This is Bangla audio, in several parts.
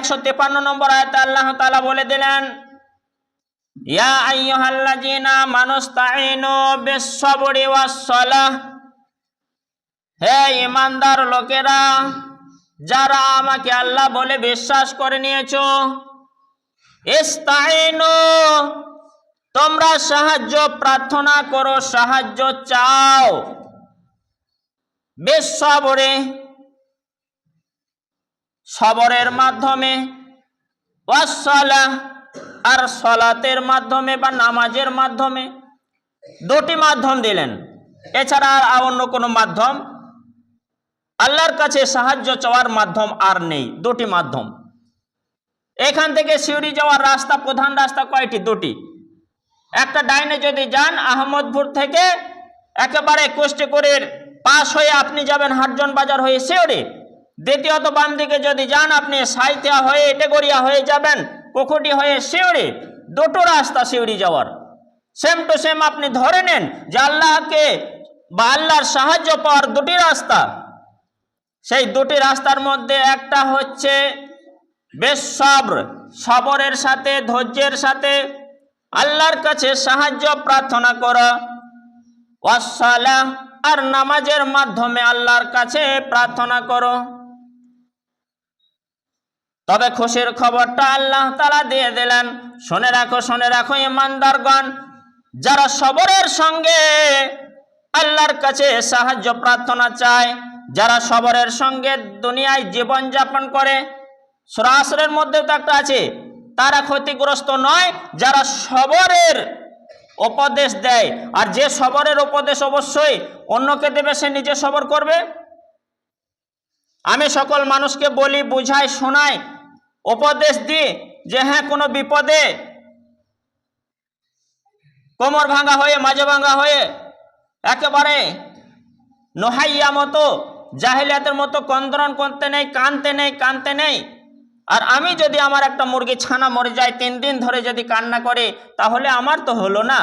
একশো তেপান্ন নম্বর আয়তে আল্লাহ তালা বলে দিলেন, ইয়া আইয়ুহাল্লাযীনা মানুস্তাঈনু বিস-সাবরি ওয়াস-সালাহ। হে ইমানদার লোকেরা, যারা আমাকে আল্লাহ বলে বিশ্বাস করে নিয়েছো, ইস্তাঈনু, তোমরা সাহায্য প্রার্থনা করো, সাহায্য চাও। বেশ সবরে সবরের মাধ্যমে ওয়াসসালাহ আর সলাতের মাধ্যমে বা নামাজের মাধ্যমে দুটি মাধ্যম দিলেন। এছাড়া আর অন্য কোনো মাধ্যম? আল্লাহর কাছে সাহায্য চাওয়ার মাধ্যম আর নেই, দুটি মাধ্যম। এখান থেকে সিউড়ি যাওয়ার রাস্তা, প্রধান রাস্তা কয়টি? দুটি। একটা ডাইনে যদি যান, আহমদপুর থেকে একেবারে কোষ্টিকুড়ির পাশ হয়ে আপনি যাবেন হাটজন বাজার হয়ে শিউড়ি দ্বিতীয়ত বাম দিকে যদি যান, আপনি সাইথিয়া হয়ে টেগরিয়া হয়ে যাবেন পুকুটি হয়ে শিউড়ি দুটো রাস্তা শিউড়ি যাওয়ার। সেম টু সেম আপনি ধরে নেন যে আল্লাহকে বা আল্লাহর সাহায্য পাওয়ার দুটি রাস্তা। সেই দুটি রাস্তার মধ্যে একটা হচ্ছে বেশ সবর, সবরের সাথে, ধৈর্যের সাথে, আল্লাহর কাছে সাহায্য, প্রার্থনা করা। ওয়াসালাহ আর নামাজের মাধ্যমে আল্লাহর কাছে প্রার্থনা করো। তবে খুশির খবরটা আল্লাহ তালা দিয়ে দিলেন। শুনে রাখো শুনে রাখো ইমানদারগণ যারা সবরের সঙ্গে আল্লাহর কাছে সাহায্য প্রার্থনা চায়, যারা সবরের সঙ্গে দুনিয়ায় জীবন যাপন করে সরাসরের মধ্যেও তো একটা আছে, তারা ক্ষতিগ্রস্ত নয়, যারা সবরের উপদেশ দেয়। আর যে সবরের উপদেশ অবশ্যই অন্যকে দেবে, সে নিজে সবর করবে। আমি সকল মানুষকে বলি, বুঝাই, শোনাই উপদেশ দিই যে হ্যাঁ কোনো বিপদে কোমর ভাঙা হয়ে, মাঝে ভাঙা হয়ে, একেবারে নোহাইয়া মতো, জাহিলিয়াতের মতো কন্দরন করতে নেই, কানতে নেই কানতে নেই। আর আমি যদি আমার একটা মুরগি ছানা মরে যায়, তিন দিন ধরে যদি কান্না করে, তাহলে আমার তো হলো না।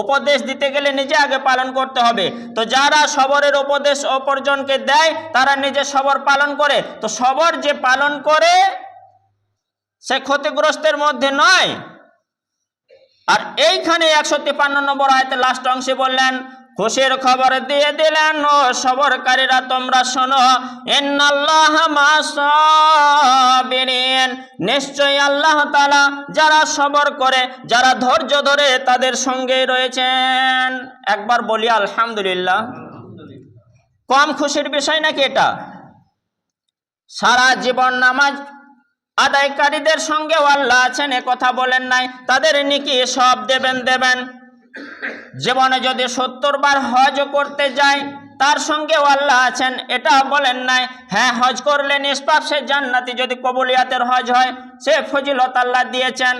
উপদেশ দিতে গেলে নিজে আগে পালন করতে হবে। তো যারা সবরের উপদেশ অপরজনকে দেয়, তারা নিজে সবর পালন করে। তো সবর যে পালন করে সে ক্ষতিগ্রস্তের মধ্যে নয়। আর এইখানে একশো তিপান্ন নম্বর আয়তে লাস্ট অংশে বললেন, খুশির খবর দিয়ে দিলেন ও সবরকারীরা তোমরা শোনো নিশ্চয়ই আল্লাহ তালা যারা সবর করে, যারা ধৈর্য ধরে তাদের সঙ্গে রয়েছেন। একবার বলি, আলহামদুলিল্লাহ। কম খুশির বিষয় নাকি এটা? সারা জীবন নামাজ আদায়কারীদের সঙ্গেও আল্লাহ আছেন, এ কথা বলেন নাই। তাদের নিকি সব দেবেন দেবেন। জীবনে যদি সত্তর বার হজ করতে যায় তার সঙ্গেও আল্লাহ আছেন, এটা বলেন নাই। হ্যাঁ হজ করলে নিষ্পাপ, সে জান্নাতি যদি কবুলিয়াতের হজ হয়, সে ফজিলত আল্লাহ দিয়েছেন।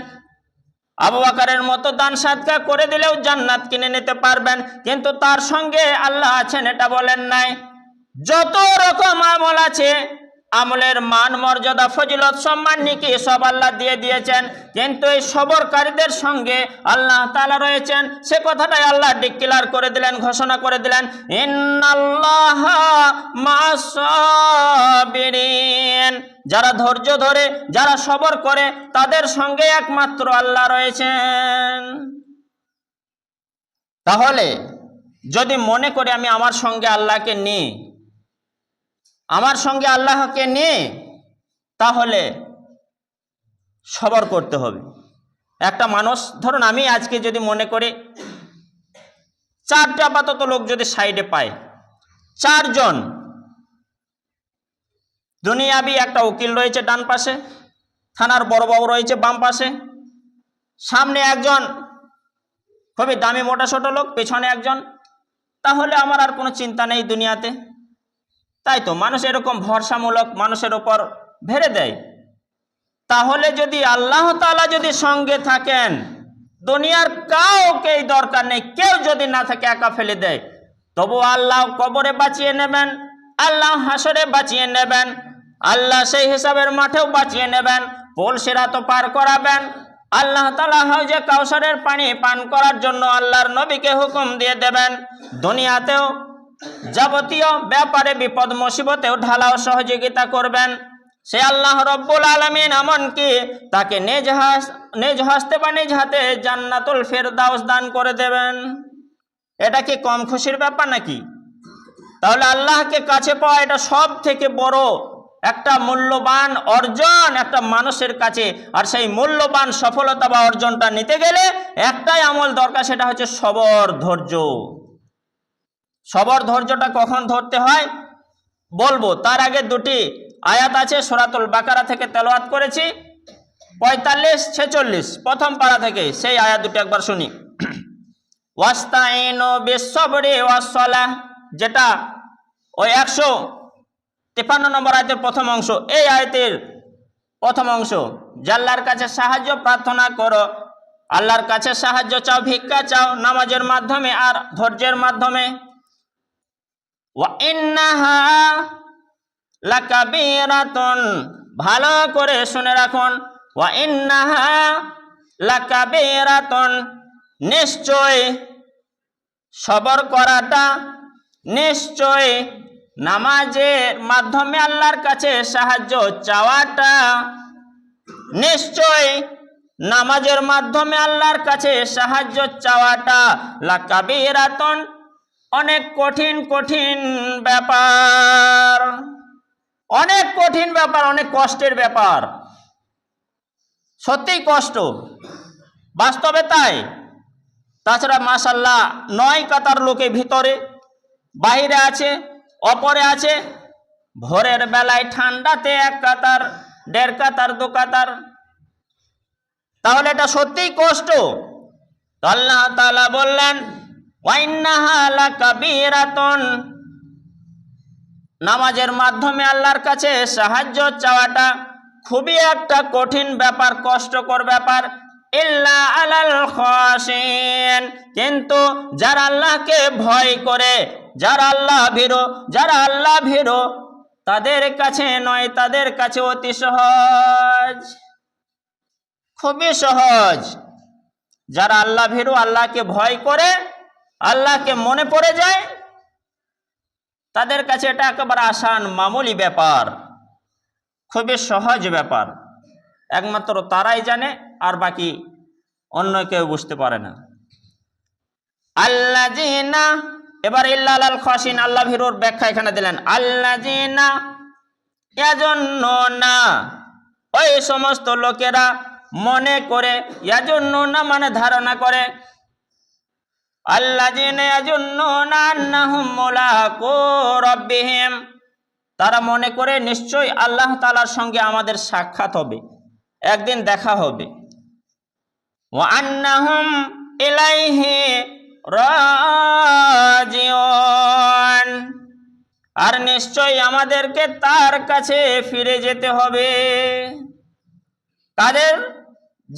আবু আকারের মতো দান সাদকা করে দিলেও জান্নাত কিনে নিতে পারবেন, কিন্তু তার সঙ্গে আল্লাহ আছেন, এটা বলেন নাই। যত রকম আমল আছে আমলের মান, মর্যাদা, ফজিলত সম্মান নিকি সব আল্লাহ দিয়ে দিয়েছেন? কিন্তু এই সবরকারীদের সঙ্গে আল্লাহ তালা রয়েছেন, সে কথাটাই আল্লাহ ডিক্লার করে দিলেন, ঘোষণা করে দিলেন যারা ধৈর্য ধরে, যারা সবর করে, তাদের সঙ্গে একমাত্র আল্লাহ রয়েছেন। তাহলে যদি মনে করি আমি আমার সঙ্গে আল্লাহকে নিই আমার সঙ্গে আল্লাহকে নিয়ে তাহলে সবর করতে হবে। একটা মানুষ, ধরুন আমি আজকে যদি মনে করি, চারটে আপাতত লোক যদি সাইডে পায়, চারজন দুনিয়াবি একটা উকিল রয়েছে ডান পাশে, থানার বড়বাবু রয়েছে বাম পাশে, সামনে একজন খুবই দামি মোটা ছোট লোক, পেছনে একজন, তাহলে আমার আর কোনো চিন্তা নেই দুনিয়াতে। তাই তো মানুষ এরকম ভরসামূলক মানুষের ওপর ভেড়ে দেয়। তাহলে যদি আল্লাহ তালা যদি সঙ্গে থাকেন, দুনিয়ার কাউকেই দরকার নেই, কেউ যদি না থাকে একা ফেলে দেয়, তবু আল্লাহ কবরে বাঁচিয়ে নেবেন, আল্লাহ হাসরে বাঁচিয়ে নেবেন, আল্লাহ সেই হিসাবের মাঠেও বাঁচিয়ে নেবেন, পোল সেরা তো পার করাবেন, আল্লাহ তালা যে কাউসারের পানি পান করার জন্য আল্লাহর নবীকে হুকুম দিয়ে দেবেন, দুনিয়াতেও যাবতীয় ব্যাপারে বিপদ মুসিবতেও ঢালাও সহযোগিতা করবেন। সে আল্লাহ রব্বুল আলমিন এমনকি তাকে নিজ হাস, নিজ হস্তে বা নিজ হাতে জান্নাতুল ফেরদাউস দান করে দেবেন। এটা কি কম খুশির ব্যাপার নাকি? তাহলে আল্লাহকে কাছে পাওয়া এটা সব থেকে বড় একটা মূল্যবান অর্জন একটা মানুষের কাছে। আর সেই মূল্যবান সফলতা বা অর্জনটা নিতে গেলে একটাই আমল দরকার, সেটা হচ্ছে সবর, ধৈর্য। সবর ধৈর্যটা কখন ধরতে হয়? বলব, তার আগে দুটি আয়াত আছে, সোরাতুল বাকারা থেকে তেলোয়াত করেছি। পঁয়তাল্লিশ, ছেচল্লিশ, প্রথম পাড়া থেকে সেই আয়াত দুটি একবার শুনি। যেটা ওই একশো তিপ্পান্ন নম্বর আয়তের প্রথম অংশ। এই আয়তের প্রথম অংশ জাল্লার কাছে সাহায্য প্রার্থনা করো। আল্লাহর কাছে সাহায্য চাও, ভিক্ষা চাও, নামাজের মাধ্যমে আর ধৈর্যের মাধ্যমে। ওয়া ইন্নাহা লাকাবীরাতুন, ভালো করে শুনে রাখুন, ওয়া ইন্নাহা লাকাবীরাতুন, নিশ্চয় সবর করাটা, নিশ্চয় নামাজের মাধ্যমে আল্লাহর কাছে সাহায্য চাওয়াটা, নিশ্চয় নামাজের মাধ্যমে আল্লাহর কাছে সাহায্য চাওয়াটা, লাকাবীরাতুন অনেক কঠিন কঠিন ব্যাপার। অনেক কঠিন ব্যাপার, অনেক কষ্টের ব্যাপার। সত্যিই কষ্ট। বাস্তবে তাই। তাছাড়া মাসাল্লাহ নয় কাতার লোকে ভিতরে বাইরে আছে, অপরে আছে। ভোরের বেলায় ঠান্ডাতে এক কাতার, দেড় কাতার, দু কাতার। তাহলে এটা সত্যিই কষ্ট। আল্লাহ তালা বললেন নামাজের মাধ্যমে আল্লাহর কাছে সাহায্য চাওয়াটা খুবই একটা কঠিন ব্যাপার, কষ্টকর ব্যাপার। কিন্তু যারা আল্লাহকে ভয় করে, যারা আল্লাহ ভীরো, যারা আল্লাহ ভীরো, তাদের কাছে নয়, তাদের কাছে অতি সহজ। খুবই সহজ। যারা আল্লাহ ভীরু, আল্লাহকে ভয় করে আল্লাহকে মনে পড়ে যায়, তাদের কাছে এটা একেবারে আসান মামুলি ব্যাপার, খুবই সহজ ব্যাপার। একমাত্র তারাই জানে, আর বাকি অন্য কেউ বুঝতে পারে না। আল্লাহ জিনা এবার ইল্লাল খাসিন আল্লাহ ভিরুর ব্যাখ্যা এখানে দিলেন আল্লাহ জিনা এজন্য না, ওই সমস্ত লোকেরা মনে করে এজন্য না মানে ধারণা করে আল্লাহ জেনে এজন্য না আন্নাহুম মুলাকু তারা মনে করে নিশ্চয়ই আল্লাহ তালার সঙ্গে আমাদের সাক্ষাৎ হবে, একদিন দেখা হবে। আর নিশ্চয়ই আমাদেরকে তার কাছে ফিরে যেতে হবে। তাদের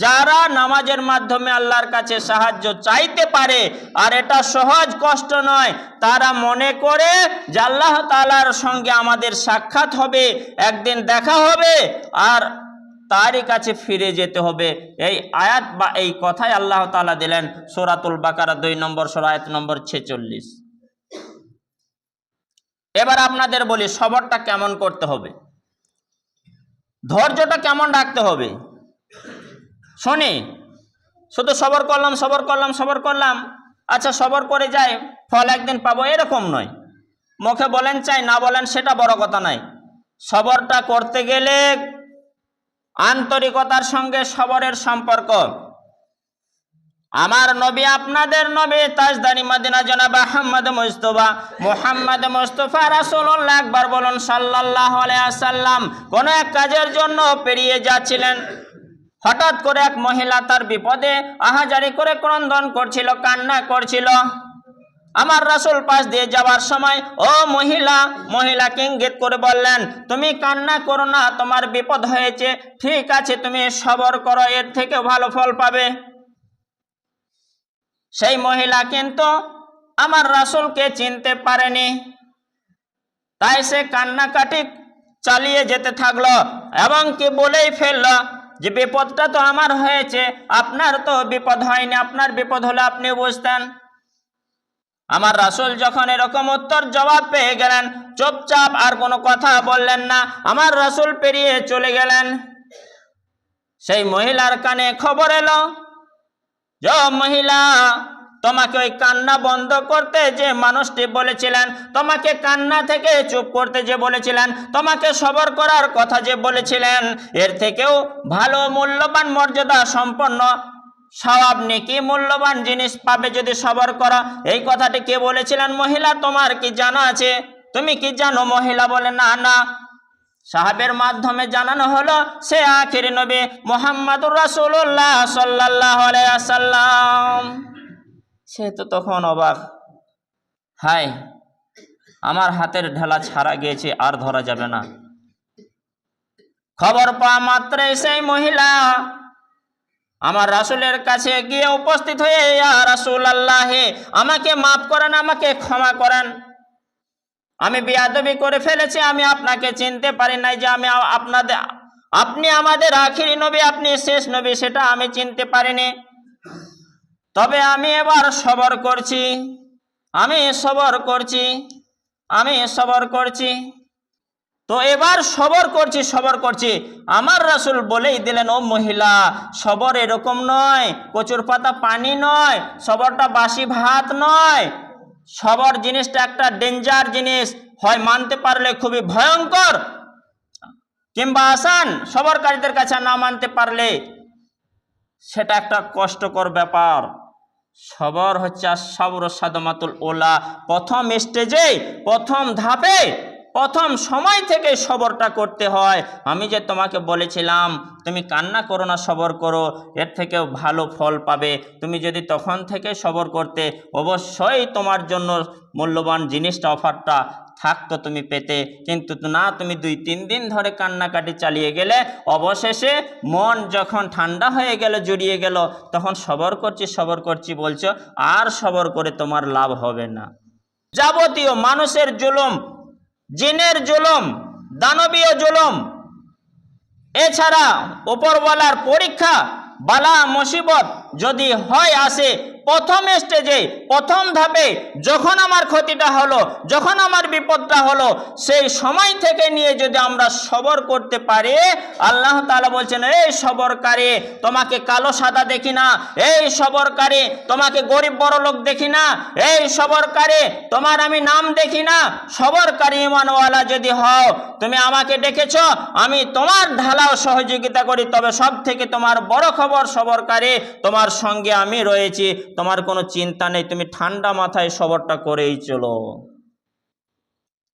যারা নামাজের মাধ্যমে আল্লাহর কাছে সাহায্য চাইতে পারে, আর এটা সহজ কষ্ট নয়, তারা মনে করে যে আল্লাহ তালার সঙ্গে আমাদের সাক্ষাৎ হবে, একদিন দেখা হবে, আর তারই কাছে ফিরে যেতে হবে। এই আয়াত বা এই কথাই আল্লাহ তালা দিলেন সোরাতুল বাকারা দুই নম্বর সোরায়াত নম্বর ছেচল্লিশ। এবার আপনাদের বলি, সবরটা কেমন করতে হবে? ধৈর্যটা কেমন রাখতে হবে? শোনে, শুধু সবর করলাম সবর করলাম সবর করলাম আচ্ছা সবর করে যাই, ফল একদিন পাবো, এরকম নয়। মুখে বলেন চাই, না বলেন সেটা বড় কথা নাই সবরটা করতে গেলে আন্তরিকতার সঙ্গে সবরের সম্পর্ক। আমার নবী, আপনাদের নবী, তাজদানি মদিনা জনাব আহমদ মুস্তফা মোহাম্মদ মুস্তফা রাসূলুল্লাহ একবার বলুন সাল্লাল্লাহু আলাইহি সাল্লাম কোন এক কাজের জন্য পেরিয়ে যাচ্ছিলেন। হঠাৎ করে এক মহিলা তার বিপদে আহাজারি করে ক্রন্দন করছিল, কান্না করছিল। আমার রাসুল পাশ দিয়ে যাওয়ার সময়, ও মহিলা মহিলাকে ইঙ্গিত করে বললেন, তুমি কান্না করো না, তোমার বিপদ হয়েছে, ঠিক আছে, তুমি সবর করো, এর থেকে ভালো ফল পাবে। সেই মহিলা কিন্তু আমার রাসূলকে চিনতে পারেনি। তাই সে কান্নাকাটি চালিয়ে যেতে থাকল এবং কি বলেই ফেলল যে বিপদটা তো আমার হয়েছে, আপনার তো বিপদ হয়নি, আপনার বিপদ হলে আপনি বুঝতেন। আমার রাসুল যখন এরকম উত্তর জবাব পেয়ে গেলেন, চুপচাপ আর কোনো কথা বললেন না, আমার রাসুল পেরিয়ে চলে গেলেন। সেই মহিলার কানে খবর এলো, যা মহিলা তোমাকে ওই কান্না বন্ধ করতে যে মানুষটি বলেছিলেন, তোমাকে কান্না থেকে চুপ করতে যে বলেছিলেন, তোমাকে সবর করার কথা যে বলেছিলেন, এর থেকেও ভালো মূল্যবান মর্যাদা সম্পন্ন সবাব নেকি মূল্যবান জিনিস পাবে যদি সবর করা। এই কথাটি কে বলেছিলেন? মহিলা, তোমার কি জানা আছে? তুমি কি জানো মহিলা বলে? না না। সাহাবের মাধ্যমে জানানো হলো, সে আখির নবী মোহাম্মদুর রাসুল্লাহ আলাইহি আসাল্লাম সে তো তখন অবাক। হাই আমার হাতের ঢালা ছাড়া গিয়েছে, আর ধরা যাবে না। খবর পাওয়া মাত্রই সেই মহিলা। আমার রাসূলের কাছে গিয়ে উপস্থিত হয়ে রাসূল আল্লাহে আমাকে মাফ করেন, আমাকে ক্ষমা করেন। আমি বিয়াদবি করে ফেলেছি, আমি আপনাকে চিনতে পারি নাই যে আমি আপনাদের, আপনি আমাদের আখিরি নবী, আপনি শেষ নবী, সেটা আমি চিনতে পারিনি। তবে আমি এবার সবর করছি। আমি সবর করছি। আমি সবর করছি। তো এবার সবর করছি সবর করছি। আমার রাসুল বলেই দিলেন, ও মহিলা, সবর এরকম নয়। কচুর পাতা পানি নয়। সবরটা বাসি ভাত নয়। সবর জিনিসটা একটা ডেঞ্জার জিনিস। হয় মানতে পারলে খুবই ভয়ঙ্কর। কিংবা আসান, সবরকারীদের কাছে না মানতে পারলে সেটা একটা কষ্টকর ব্যাপার। সবর হচ্ছে সবর সাদমাতুল ওলা প্রথম স্টেজে প্রথম ধাপে, প্রথম সময় থেকে সবরটা করতে হয়। আমি যে তোমাকে বলেছিলাম, তুমি কান্না করো না, সবর করো, এর থেকেও ভালো ফল পাবে। তুমি যদি তখন থেকে সবর করতে, অবশ্যই তোমার জন্য মূল্যবান জিনিসটা, অফারটা থাকতো তুমি পেতে। কিন্তু না, তুমি দুই, তিন দিন ধরে কান্নাকাটি চালিয়ে গেলে, অবশেষে মন যখন ঠান্ডা হয়ে গেল, জড়িয়ে গেল, তখন সবর করছি সবর করছি, বলছো, আর সবর করে তোমার লাভ হবে না। যাবতীয় মানুষের জুলুম, জিনের জুলুম, দানবীয় জুলুম, এছাড়া ওপরওয়ালার পরীক্ষা, বালা, মুসিবত যদি হয় আসে প্রথম স্টেজে প্রথম ধাপে যখন আমার ক্ষতিটা হলো, যখন আমার বিপদটা হলো, সেই সময় থেকে নিয়ে যদি আমরা সবর করতে পারি, আল্লাহ তাআলা বলছেন, এই সবরকারী, তোমাকে কালো সাদা দেখি না। এই সবরকারী, তোমাকে গরিব বড় লোক দেখি না। এই সবরকারী, তোমার আমি নাম দেখি না। সবরকারী ইমানওয়ালা যদি হও, তুমি আমাকে ডেকেছ, আমি তোমার ঢালাও সহযোগিতা করি। তবে সব থেকে তোমার বড় খবর সবরকারী, তোমার সঙ্গে আমি রয়েছি। তোমার কোনো চিন্তা নেই, তুমি ঠান্ডা মাথায় সবরটা করেই চলো।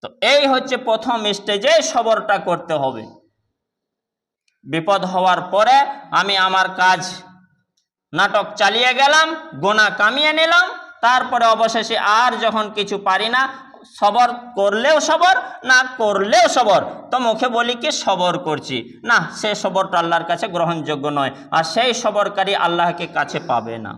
তো এই হচ্ছে প্রথম স্টেজে সবরটা করতে হবে। বিপদ হওয়ার পরে আমি আমার কাজ, নাটক চালিয়ে গেলাম, গোনা কামিয়ে নিলাম, তারপরে অবশেষে আর যখন কিছু পারি না সবর করলেও সবর না করলেও সবর তো মুখে বলি কি সবর করছি। না, সে সবরটা আল্লাহর কাছে গ্রহণযোগ্য নয়, আর সেই সবরকারী আল্লাহকে কাছে পাবে না।